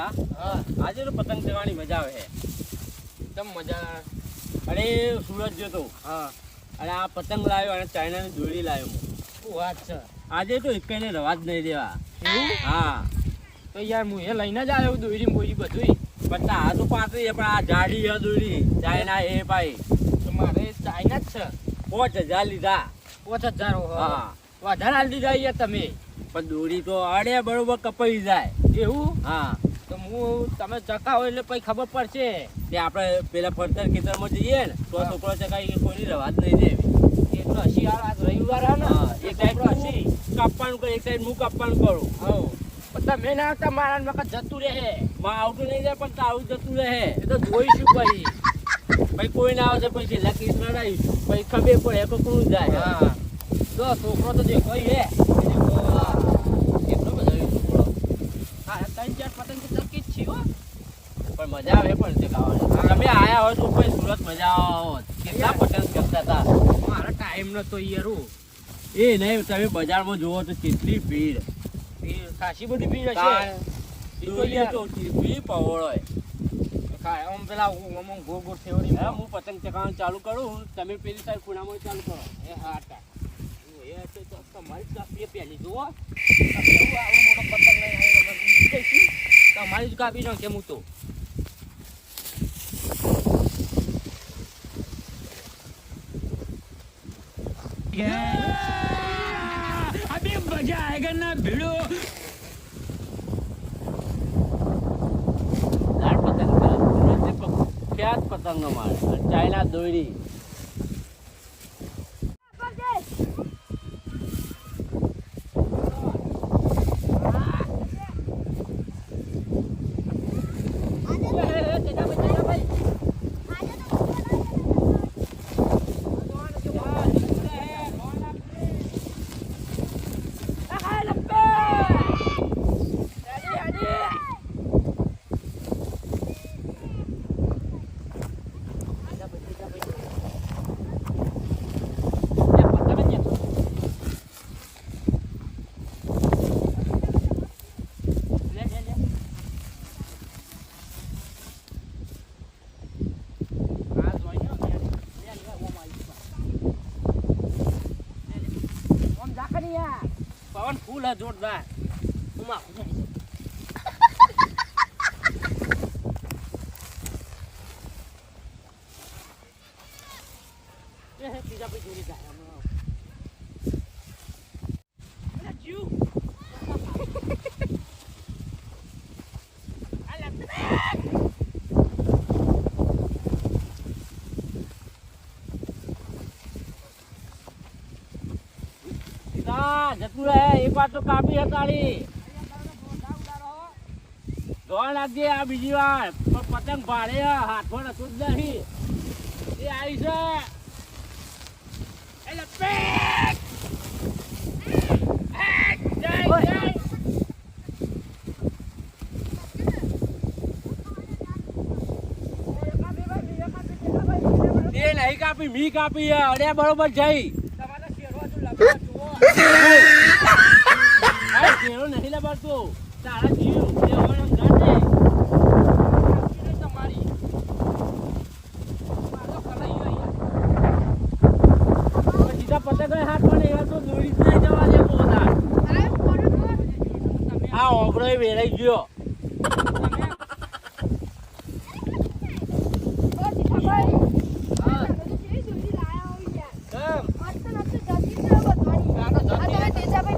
હતા. હા આજે તો પતંગ ચગાવવાની મજા આવે છે. કેમ મજા અરે સુરત ગયો તો હા. અને આ પતંગ લાવ્યો અને ચાઇનાની દોરી લાવ્યો શું વાત છે? આજે તો એકને રવા જ નહીં દેવા. હા. તો યાર હું એ લઈને જ આવ્યો દોરી બોરી બધું પણ આ તો પાતળી છે પણ આ જાડી છે દોરી. ચાઇના એ ભાઈ. મારે ચાઇના જ છે? પાંચ હજાર લીધા. પાંચ હજાર હા. વધારે હાલ દીધા તમે. પણ દોરી તો અડે બરોબર કપાઈ જાય. એવું? હા. હું તમે ચકાવો એટલે પછી ખબર પડશે કે આપણે પેલા ફરતર ખેતરમાં જઈએ ને તો છોકરો ચકાઈ કોઈની રવા જ નહીં દેવી એટલો હસી આજ રવિવાર હે ને. એક સાઈડ એટલો હસી. કાપવાનું કરું એક સાઈડ હું કાપવાનું કરું. હા. પણ તમે ના આવતા મારા મકા જતું રહે. માં આવતું નહીં જાય પણ તારું જતું રહે. એ તો જોઈશું પછી. પછી કોઈ ના આવશે પછી લકી લડાઈશું પછી ખબર પડે કે કોણ જાય. હા. જો છોકરો તો દેખો હે. હા. કેટલો બધો છોકરો હા ત્રણ ચાર પતંગ તો જ મજા આવે પણ તે ખાવાની. તમે આયા હોય તો ભાઈ સુરત મજા આવે. કેટલા પતંગ કરતા હતા? મારા ટાઈમ નતો યારું એ નહીં તમે બજારમાં જોવો તો કેટલી ભીડ. ખાસી બધી ભીડ હશે. પહોળ આમ પેલા હું આમ ગોળ ગોળ ફેવરી હા, હું પતંગ ચકાવવાનું ચાલુ કરું તમે પેલી સાઈડ ખૂણામાં ચાલુ કરો. એ હા તમારી જ કાપી પહેલી જુઓ. મોટો પતંગ લઈને તમારી જ કાપી નાખે હું તો अभी मजा आएगा ना भिड़ो લાડ પતંગ કરે. સુરતની પ્રખ્યાત પતંગ અમારે અને ચાઇના દોરી જોરદાર છું. એ હે, ત્રીજા પછી જોડી જાય હમણાં. અલા, જીવ. અલા, ના જતું રહે એક વાર તો કાપી હતાળી દોડ લાગજે આ બીજી વાર. પણ પતંગ ભાડે હે, હાથમાં નતું જ નહીં. એ આવી છે. એટલે પેક! જય, જય! નહીં કાપી મી કાપી હે, અડે બરોબર જઈ. તમારે શેરવા જો. આ ઘેરો નહીં લબાડતો. તારા જીવ તે અમારા ગાંઠે તમારી. સીધા પતંગ હાથ પણ એવા તો દોરી જ નહીં જવા દે પોતા આ ઓગળો વેરાઈ ગયો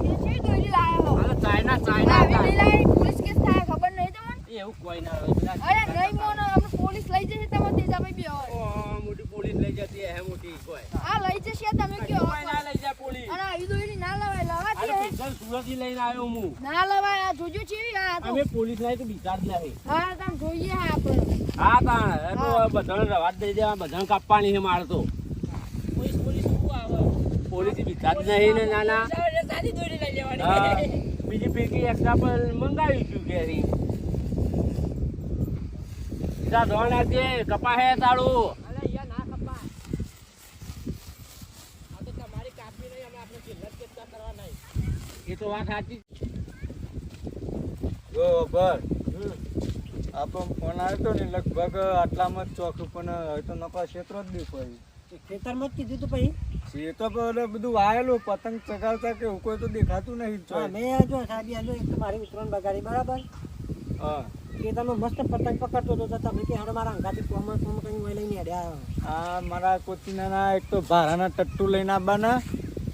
આ ચાઇના ચાઇના એવું કોઈ ના હોય પેલા પોલીસ લઈ જશે તમે તેજાભાઈ બી હોય ઓ, મોટી પોલીસ લઈ જતી હે મોટી કોઈ આ લઈ જશે તમે કયો કોઈ ના લઈ જાય પોલીસ અને આવી દોરી ના લવાય લવા અરે દે પૈસા સુરતથી લઈને આવ્યો હું ના લવાય આ જોજો છે આ તો અમે તો બીજા જ નહીં હા તમે જોઈએ આપણે હા તાણ તો બધાને રવા દઈ દેવા બધાને કાપવાની છે મારે તો. પોલીસ પોલીસ શું આવે? પોલીસ બીજા જ નહીં ને નાના. સાદી દોરી લઈ લેવાની. બીજી ફીરકી એક્ઝામ્પલ મંગાવી છું ઘેરી. સીધા ધોણ નાખજે કપા હે તાળું. અલે યાર ના ખપા તો તમારી કાપી નહીં અમે આપણે જિલ્લત કેટલા કરવા નહીં. એ તો વાત સાચી જો હમ. આપણો ફોન આવ્યો ને લગભગ આટલામાં જ ચોક પણ હવે તો નફા ક્ષેત્ર જ દેખાય ખેતરમાં જ કીધું તું પછી? છે તો બધું વાયેલું પતંગ ચગાવતા કે કોઈ તો દેખાતું નહીં મેં જો સાહેબ આજો એક તો મારી ઉતરણ બગાડી બરાબર? હા. ખેતરમાં મસ્ત પતંગ પકડતો હતો તો તમે કે હેડો મારા અંગાથી કોમ કોમ કઈ લઈને હેડ્યા. હા મારા કોચીના એક તો ભારાના ટટ્ટુ લઈને આવવાના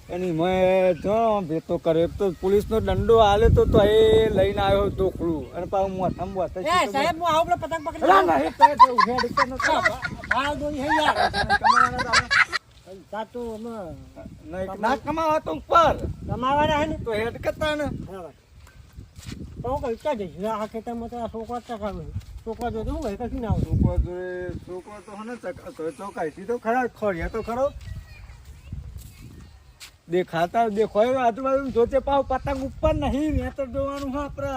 એની મેં જો ભેતો કર્યો. એક તો પોલીસનો દંડો આલે તો તો એ લઈને આવ્યો ટોકરું અને પાછું હું બોથે એ સાહેબ હું આવું પતંગ પકડી ના. દોરી હે યાર. તો. સાતું ના કમાવા તો ઉપર. કમાવાના હે ને? તો હેડ કરતા ને. તો હું જઈશ આ ખેતરમાં તો આ છોકરા ચકાવે છોકરા જોતો હું કહે કશું ના આવું. છોકરો જોડે છોકરો તો હને ચોકાઈથી તો ખરા ખોરિયા તો ખરો. દેખાતા દેખાય આજુબાજુ જોતે પાવ પતંગ ઉપર નહીં મેં તો જોવાનું હા આપડે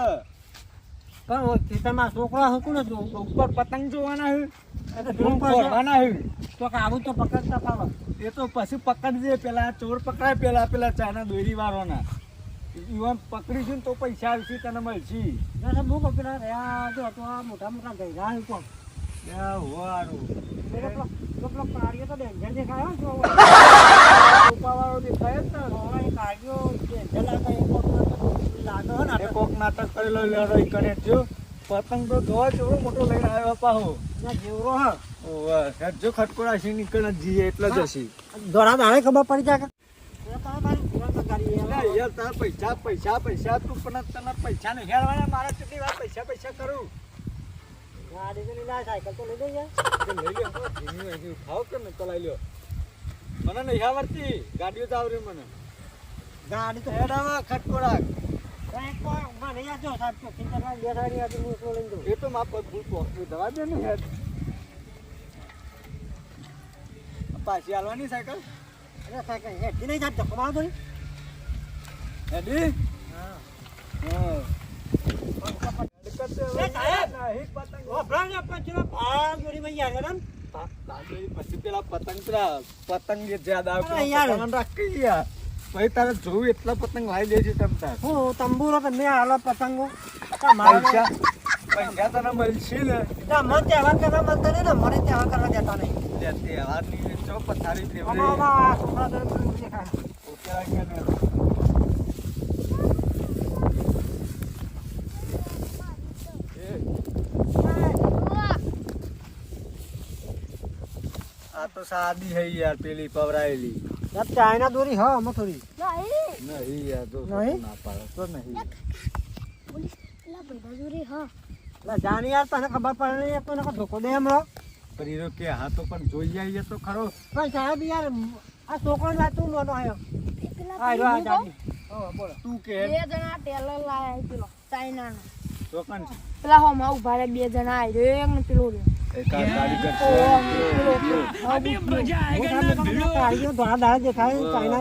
પણ ખેતરમાં છોકરા હતું ને ઉપર પતંગ જોવાના હે એટલે ધૂમ છોકરા ફોડવાના હે તો કે આવું તો પકડતા ફાવે એ તો પછી પકડજે. પેલા ચોર પકડાય પેલા પેલા ચાના દોરી વાળવાના. ઈવન પકડીશું ને તો પૈસા આવશે તને મળશે. કહું પેલા રહ્યા જો તો આ મોટા મોટા ગયરા હે કોણ? બે હોવાનું પેલો પેલો કાળિયો તો ડેન્જર દેખાય હો જો ઉપાવાળો દેખાય જ ને હવે એ કાળિયો ડેન્જર લાગે એ કોક લાગે હો ને એ કોક નાટક કરેલો લડાઈ કરે જો. પતંગ તો જોવા જેવો મોટો લઈને આવ્યો પાહો ના જેવરો હ. ઓવે હેડ જો ખટકોડા છે નીકળ જ એટલે જ હશે. દોડા દાડે ખબર પડી જાય યાર. પૈસા પૈસા પૈસા તું પણ તને પૈસા નહીં હેરવાના મારા કેટલી વાર પૈસા પૈસા કરું. ગાડી તો લઈ સાયકલ તો લઈ લઈ યાર. લઈ લ્યો ધીમી અહીંથી ઉઠાવો કે ને ચલાવી લ્યો. મને નહીં આવડતી ગાડીઓ તો આવડે મને. ગાડી તો હેડ આવા ખટકોડા. યાર. એ તો મારા પગ ભૂલ પહોંચતું દવા દે ને હેડ પાછી હાલવાની સાયકલ? અરે સાયકલ હેઠી નહીં જાત ધક્કો મારો હેડી હા. પતંગ. યાર પતંગ જ્યાદા યાર. રાખી ગયા. પછી તારે જોયું એટલા પતંગ લાવી દેજે તમ તાર. હું તંબુરો તમે હાલો પતંગો. પૈસા પૈસા તને મળશે ને? ના, મને તહેવાર કરવા મળતા નહીં ને મને તહેવાર કરવા દેતા નહીં. તે તહેવારની ચો પથારી ને. આ તો સાદી હૈ યાર પેલી પવરાયેલી. યાર, ચાઇના દોરી હા આમાં થોડી. નહીં યાર જો નહીં? ના પાડે તો નહીં. એટલે જાણી યાર તને ખબર પડે નહીં એક તો નકર ધોકો દે હમણાં પણ એ તો કે હા તો પણ જોઈ આવીએ તો ખરો. પણ સાહેબ યાર આ છોકરો વાતું નહોતો આવ્યો આયો? રહ્યો આ જાડી હા બોલો. તું કે? બે જણા ટેલર લાયા પેલો ચાઇનાનો. ચોકન? છે પેલા હોમાં ઊભા રહ્યા બે જણા આવી રહ્યો એક ને પેલો રહ્યો.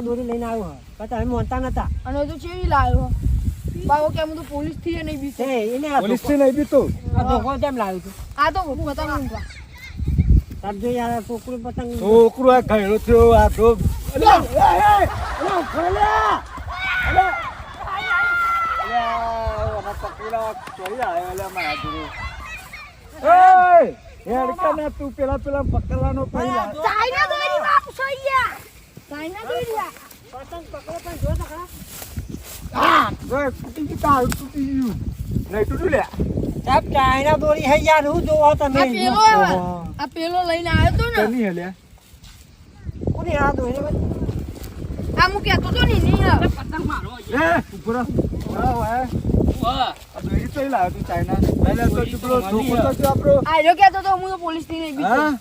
દોરી લઈને આવ્યો પણ તમે મોનતા નતા. અને હજુ ચેવી લાવ્યો? બાવો કેમ તો પોલીસથી નહીં બીતો એને પોલીસથી નહીં તું. આ તો? હું બતાવ નહીં સમજો યાર કોકરું પતંગ. કોકરું આ ઘેડો આ ધો. Hey! એ, એ, અલ્યા, ઊભો લે. અલ્યા. અલ્યા, ઓના પકડેલા ચોરી આવ્યો અલ્યા મારા જોડે. એ, હેડકા ના તું પેલા પેલા પકડવાનો પહેલા ચાઇના દોરી બાપ સોઈયા ચાઇના દોરી. પતંગ પકડો પણ જો તો ખરા આ, જો તૂટી ગયું તારું તૂટી ગયું નહીં તૂટ્યું લે સાહેબ ચાઇના દોરી હે યાર હું જોવો તમે આ પેલો આ પેલો લઈને આવ્યો તો ને કની હેલ્યા કોની આ દોરી ભાઈ? આ હું કહેતો તો ને નહીં પતંગ મારો એ ઊભો આવો હા, પોલીસ બીતો હા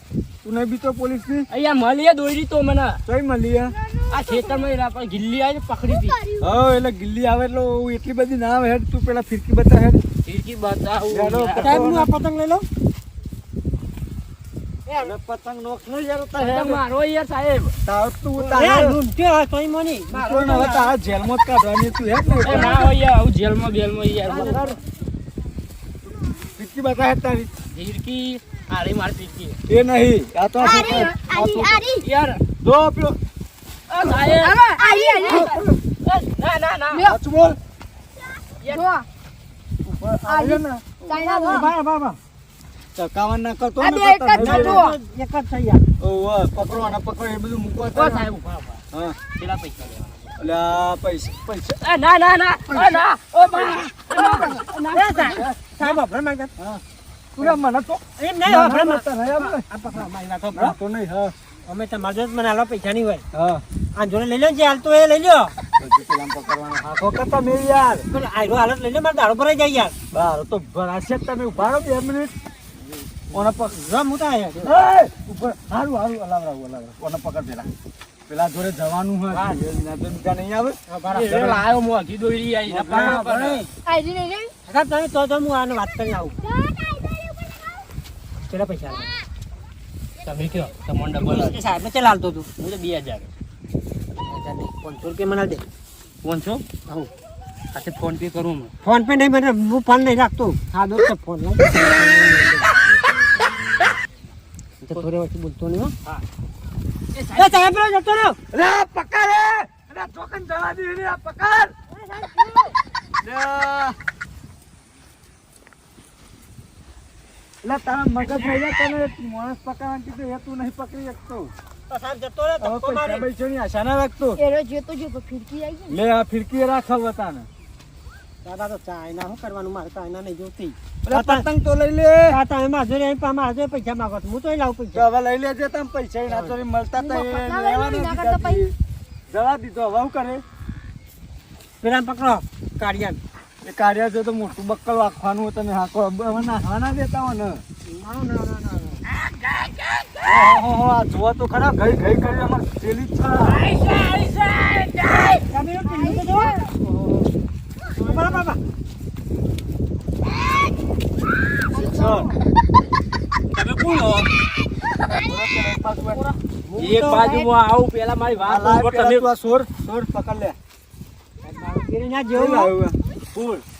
તું નહીં બીતો પોલીસની અહીંયા મળીએ દોરી તો મને ચોઈ મળી આ ખેતરમાં એના પર ગિલ્લી આવી પકડી હતી હા એટલે ગિલ્લી આવે એટલે એટલી બધી ના આવે હેડ તું પેલા ફિરકી બતા હેડ ફિરકી બતાવું. સાહેબ હું આ પતંગ લઈ લઉં એટલે પતંગ નો નહીં યાર તાર મારો યાર સાહેબ. તાર તું તાર લૂંટ્યો આ સોય મોની? તું ને હવે તારા જેલમાં જ કાઢવાની તું હેડ ને ના હોય યાર આવું જેલમાં બેલમાં યાર. ફિરકી બતા હેડ તારી. ફિરકી? આરી મારી ફિરકી. એ નહીં આ તો આરી આરી યાર. જો પેલો. આ સાહેબ. આરી આરી. ના ના ના. સાચું બોલ. જો. ઉપર આવી ને. ચાઇના બા બા બા ચકાવન ના કરતો ને એક જ. જુઓ. એક જ થઈ ઓવે, પકડો આને પકડો એ બધું મૂકવા તો સાહેબ હા પેલા પૈસા લેવા પૈસા પૈસા. એ ના ના ના ઓ ના. ઓ બા. એ સાહેબ અભણ માંગ્યા પૂરા મને તો એમ નહીં ના, માંગતા. ના, ના, ના. આ પકડો મારી વાતો તો નહીં હા. અમે તમારા જ મને આલો પૈસા નહીં હોય. હા. આ જોડે લઈ લો ને જે હાલતો એ લઈ લો પછી પેલા પકડવાના. હાથો કરતા મેં યાર. આયરો હાલત લઈ લો મારે દાડો ભરાઈ જાય યાર. બાર તો ભરાશે તમે. ઊભા રહો બે મિનિટ. ઓને પકડ જો હું તો આયા એ! ઉપર હારું હારું અલાવરાવું અલાવરાવું ઓને પકડ પેલા. પેલા જોડે જવાનું એ નજર બીજા નહીં આવે? એ લાયો મોઘી દોરી આઈ ના પાડો પડે આઈડી નહીં રહી? કાકા તમે તો તો હું આને વાત કરી આવું. કેટલા પૈસા? તમે કયો? તમને ડબલ સાહેબ ને ચલાલતો તું હું તો બે હજાર. પાંચસો રૂપિયા મને દે. પાંચસો? આવું. સાથે ફોન પે કરું હું. ફોન પે નહીં મને હું ફોન નહીં રાખતો. હા દોસ્ત ફોન લાવ. તો થોડી વચ્ચે બોલતો નહીં હો હા. એ સાહેબ પેલો જતો રહ્યો આ પકડ એ! અરે આ ચોકન જવા દે રે, આ પકડ લે. તારા મગજ થઈ જાય તને માણસ પકડવાનું કીધું એ તું નહીં પકડી શકતો જતો રહ્યો પૈસા મારી પૈસાની આશા ના રાખતો એ રહ્યો જેતો જેતો ફિરકી આવી ને. લે આ ફિરકી રાખાવ તાને દાદા તો ચાઇના શું કરવાનું? મારે ચાઇના નહીં જોતી. પતંગ તો લઈ લે. હા તમે માજોરી પા માજોરી પૈસા માંગો. હું તો લાવું પૈસા. હવે લઈ લેજે તમે પૈસા ના તો મળતા તા. જવા દીધો હવે શું કરે? પેલા પકડો કાઢિયાન એ કાર્ય છે તો મોટું બક્કલ વાગવાનું હોય તમે હાકો. હવે નાખવાના દેતા હો ને જોવા તો ખરા ગઈ ગઈ કરી અમારે પેલી જ છે તમે કોણ હો? એક બાજુમાં આવું પેલા મારી આ વાત લાવ તમે સોર સોર પકડ લે. ગિરિના જેવું લાવ્યું આ?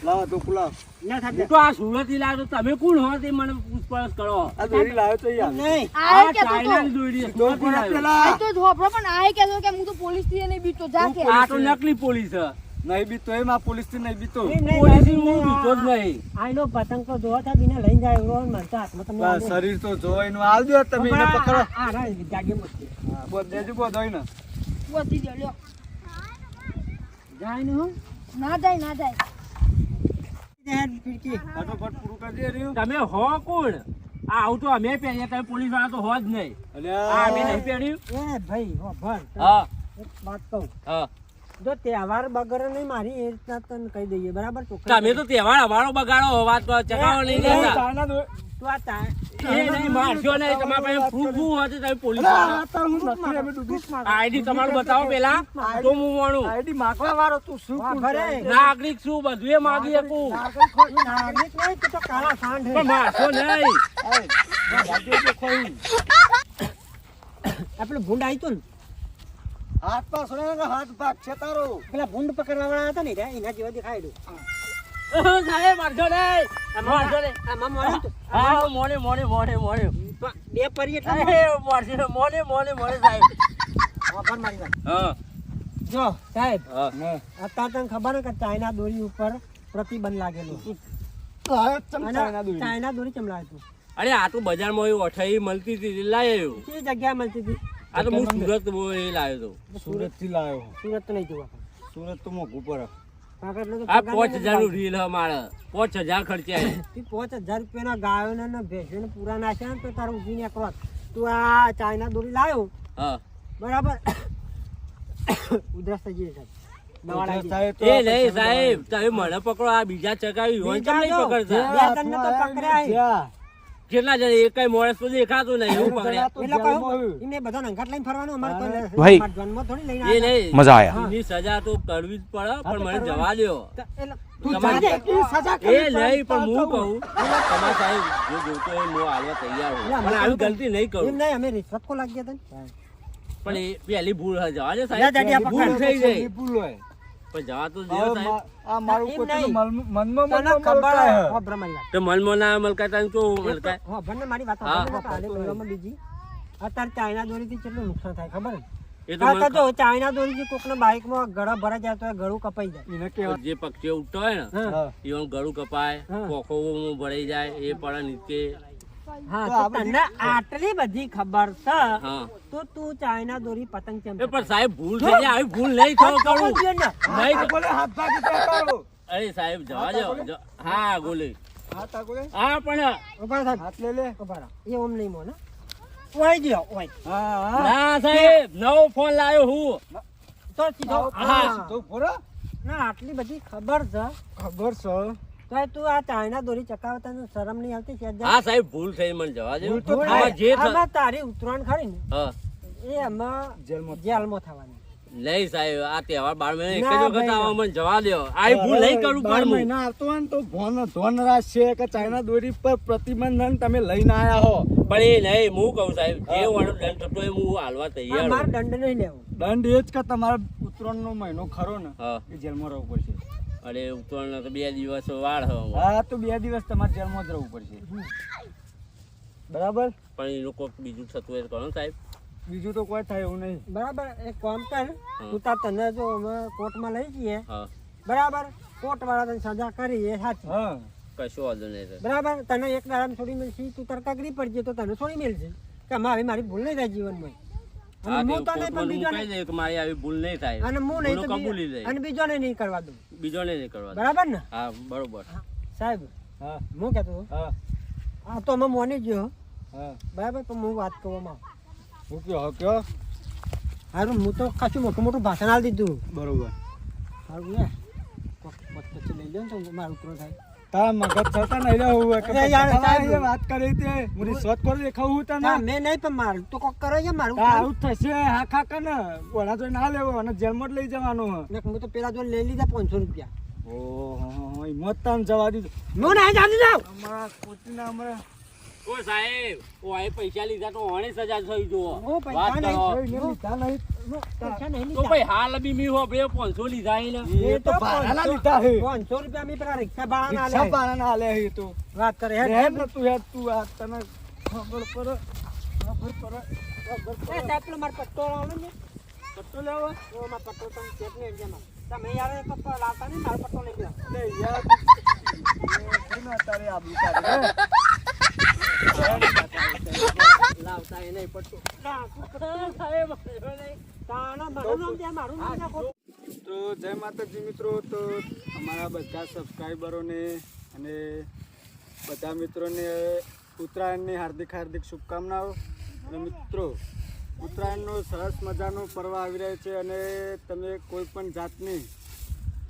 લાવ તો પુલાવ ના હું થાય તો આ સુરતથી લાવ્યો તમે કોણ હો તે મને પૂછપરછ કરો? આ દોરી લાવ્યો તો યાર. નહીં. આ આ કહેતો તો. ચાઇનાની દોરી છે, તો પણ પેલા આ તો ધોપડો પણ આ કહેતો કે હું તો પોલીસથી નહીં બીતો જા કે. આ તો નકલી પોલીસ છે. નહીં બીતો એમ પોલીસથી નહીં પોલીસ હું બીતો જ નહીં. આઈનો પતંગ તો જોવા તા બીને લઈને જાય એવો મરતા હાથમાં તમે શરીર તો જોવાય એનું આવજો તમે એને પકડો. આ- આ જાગે મૂકી. બોલ દેજો બોલ હોય ને. વધી ગયો લ્યો. જાય ને ના જાય ના જાય. હેડ ફીરકી. ફટાફટ પૂરું કરી દે રહ્યું તમે હો કોણ? આ આવું તો અમે પહેરીએ તમે પોલીસવાળા તો હો જ નહીં. અમે નહીં પહેર્યું? એ ભાઈ હો ભણ. હા. વાત કહું. હા. જો તહેવાર બગડે નહીં મારી એ રીતના તને કહી દઈએ બરાબર ચોખ્ખા તમે તો તહેવાર અમારો બગાડો વાત ચગાવો નહીં તું આ તા- એ નહીં મારશો નહીં તમારા પાસે proof શું હોય તો તમે પોલીસ અલ્યા, વાળા આ તાર હું નકલી અમે ડૂબી. આઈડી તમારું બતાવો પેલા તો હું માનું આઈડી માગવા વાળો તું શું વાહ, કુલ ભરે. છે? નાગરિક શું બધું એ માગી શકું નાગરિક નહીં, તું તો કાળા સાંઢ હે. પણ મારશો નહીં એ, તો ખોઈ. આ પેલું ભૂંડ આવી તું ને હાથ પાછો ને હાથ ભાગ છે તારો. પેલા ભૂંડ પકડવા વાળા હતા ને એના જેવા દેખાય. સાહેબ મારજો નહીં મારજો નહીં આમાં ને તો- હા મોડે મોડે મોને તો બે પરી એટલે મારશો મોને મોને મોને સાહેબ. વગર મારી વાત. હા. જો સાહેબ હા. ને. અત્યારે તને ખબર ને કે ચાઇના દોરી ઉપર પ્રતિબંધ લાગેલો. ચમ ચાઇના દોરી. ચાઇના દોરી અરે આ તો બજારમાં એ અઠાઈ મળતી હતી લાવ્યો કઈ જગ્યા મળતી હતી. આ તો હું સુરત એ લાવ્યો તો. સુરતથી લાવ્યો સુરત તો નહીં જોવા સુરત તો મોઘું આ પાંચ હજારનું રીલ મારે. પાંચ હજાર ખર્ચ્યા પાંચ હજાર રૂપિયાના ગાયોને ને પૂરા નાખ્યા ને તો તારે ઊભી નીકળવા તું આ ચાઇના દોરી લાવ્યો હા. બરાબર? ઉધરસ થઈ જઈએ સાહેબ એ નહીં તમે મને પકડો આ બીજા ચકાવી હોય. પકડતા. બે જણને તો પકડ્યા. કેટલા જણ એક કઈ માણસ તો દેખાતું નહીં એવું પકડ્યા એટલે કહું હોય. બધા નંગાટ લઈને ફરવાનું અમારે કોઈ ભાઈ. જન્મ થોડી લઈને આવ્યા. નહીં. મજા આયા. એની સજા તો કરવી જ પડે પણ મને જવા દ્યો. તો તું એ નહીં પણ હું કહું. તમારા સાહેબ જો જોતો હોય હું હાલવા તૈયાર હું પણ આવી ગલતી નહીં કરું. નહીં અમે રિશ્વત કો લાગી હતા પણ એ પેલી ભૂલ જવા દે સાહેબ. જા, જા, ભૂલ થઈ જાય. ભૂલ હોય. પણ જવા તો દો સાહેબ મા- આ મારું એમ પોતાનું નહીં. મન- મનમાં મનમાં ખબર હે. હે. બ્રહ્માની તો મનમાં ના મલકાતા ને મલકાય હો, ભણને મારી વાત હા. સાંભળો કે આને બોલવામાં બીજી અત્યારે ચાઇના દોરીથી કેટલું નુકસાન થાય ખબર ને એ તો ચાઇના દોરીથી કોકના બાઇકમાં ગળા ભરાઈ જાય તો ગળું કપાઈ જાય. જે પક્ષીઓ ઉઠતો હોય ને. એવાનું ગળું કપાય. કોખોમાં ભરાઈ જાય એ પણ નીચે હા તો તને આટલી બધી ખબર છે તો તું ચાઇના દોરી પતંગ કેમ પણ સાહેબ ભૂલ થઈ આવી ભૂલ નહીં થયો કરું. નહીં બોલે હાથ ભાગી ત્યાં કરો અરે સાહેબ જવા દો હા ગોલી હા પણ ઊભા થાવ, હાથ લે લે. ઊભા એ ઓમ નહીં મોને. ઓય ગયો ઓય. હા હા. ના સાહેબ નવો ફોન લાવ્યો હું. તો સીધો હા. હા તો બોલો ના આટલી બધી ખબર છે. ખબર છે. તો તું આ ચાઇના દોરી ચકાવતા શરમ નહીં આવતી છે હા સાહેબ ભૂલ થઈ મને જવા દો. ભૂલ તો જે આમાં તારી ઉતરાણ ખરી ને એ આમાં જેલમાં જેલમાં થવાની. નહીં સાહેબ આ તહેવાર બાર મહિના એક જ વખત ભાઈ, મને જવા દો. આ ભૂલ નહીં કરું બાર મહિના આવતો હોય ને તો ભોન ધોન રાખશે કે ચાઇના દોરી પર પ્રતિબંધન તમે લઈને આયા હો. પણ એ નહીં હું કહું સાહેબ જે વાળો દંડ થતો હોય હું હાલવા તૈયાર મારે દંડ નહીં લેવો. દંડ એ જ કે તમારે ઉત્તરાયણનો મહિનો ખરો ને એ જેલમાં રહેવું પડશે. અરે ઉત્તરાયણ તો બે દિવસ વાળ હો હા તો બે દિવસ તમારે જેલમાં જ રહેવું પડશે. બરાબર? પણ એ લોકો બીજું થતું હોય કરો સાહેબ. બીજું તો કોઈ થાય એવું નહીં. બરાબર એક કામ કર. તું તાર તને જો અમે કોર્ટમાં લઈ જઈએ. બરાબર કોર્ટ વાળા તને સજા કરી એ સાચી. હા. કશો વાંધો નહીં બરાબર તને એક દાડા છોડી મળશે તું તાર કાકરી પડજે તો તને છોડી મળશે. કે મારી મારી ભૂલ નહીં થાય જીવનમાં. સાહેબ હા. હું કહેતો હતો, હા. આ તો અમે મોની ગયો. હા. બરાબર પણ હું વાત કરવામાં હું કયો કયો? હારું હું તો કશું મોટું મોટું ભાષણ આલી દીધું. બરોબર. હારું ને લઈ ને તો મારું ઉતરો થાય. તારા મગજ થતા નહીં રે હું કે યાર, વાત કરી તે. હું કરી દેખાવું તને. ના મેં નહીં પણ મારું તો કોક કરે છે મારું હા, આવું થશે હા ખાકા ને વડા જોઈ ના લેવો અને જેલમાં જ લઈ જવાનો ને હું તો પેલા જો લઈ લીધા પાંચસો રૂપિયા. ઓહો હિંમત તાન જવા દીધું. હું નહીં જાતી જાઉં. અમારા કોચીના અમારા ઓ સાહેબ ઓ પૈસા લીધા તો ઓણે સજા થઈ જુઓ. હું પૈસા નહીં. કરો. કોઈ ને લીધા નહીં. પૈસા નહીં તો ભાઈ હાલ બી મી હો બે લીધા એ તો ભાડાના લીધા હે. પાંચસો રૂપિયા મેં પેલા રિક્ષા ભાડા રિક્ષા ભાડાના આલે હે તો. વાત કરે હેડ. હેડ. ને તું હેડ તું આ તને ખબર પડે ખબર પડે ખબર એ પડે સાહેબ પેલો પટ્ટો લાવો ને. પટ્ટો લેવો. તો મારો પટ્ટો તમે ચેક યાર પપ્પા લાવતા નહીં મારો પટ્ટો લઈ લો લે યાર એ તારે આબરૂ કાઢે. એ નહીં તો જય માતાજી મિત્રો તો અમારા બધા સબસ્ક્રાઈબરોને અને બધા મિત્રોને ઉત્તરાયણની હાર્દિક હાર્દિક શુભકામનાઓ. અને મિત્રો ઉત્તરાયણનો સરસ મજાનો પર્વ આવી રહ્યો છે અને તમે કોઈ પણ જાતની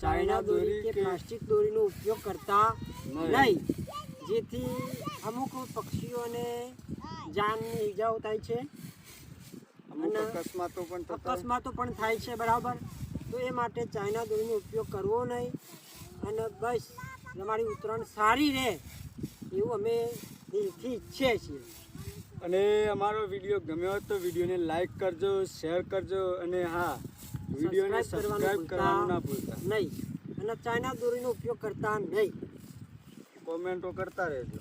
ચાઇના દોરી કે પ્લાસ્ટિક દોરીનો ઉપયોગ કરતા નહીં. જેથી અમુક પક્ષીઓને જાનની ઈજાઓ થાય છે. અને અકસ્માતો પણ અકસ્માતો પણ થાય છે બરાબર. તો એ માટે ચાઇના દોરીનો ઉપયોગ કરવો નહીં. અને બસ તમારી ઉત્તરાયણ સારી રહે એવું અમે દિલથી ઈચ્છીએ છીએ. અને અમારો વીડિયો ગમ્યો હોય તો વિડીયોને લાઈક કરજો શેર કરજો અને હા વિડીયોને સબસ્ક્રાઇબ કરવાનું ના ભૂલતા. નહીં. અને ચાઇના દોરીનો ઉપયોગ કરતા નહીં. કોમેન્ટો કરતા રહેજો.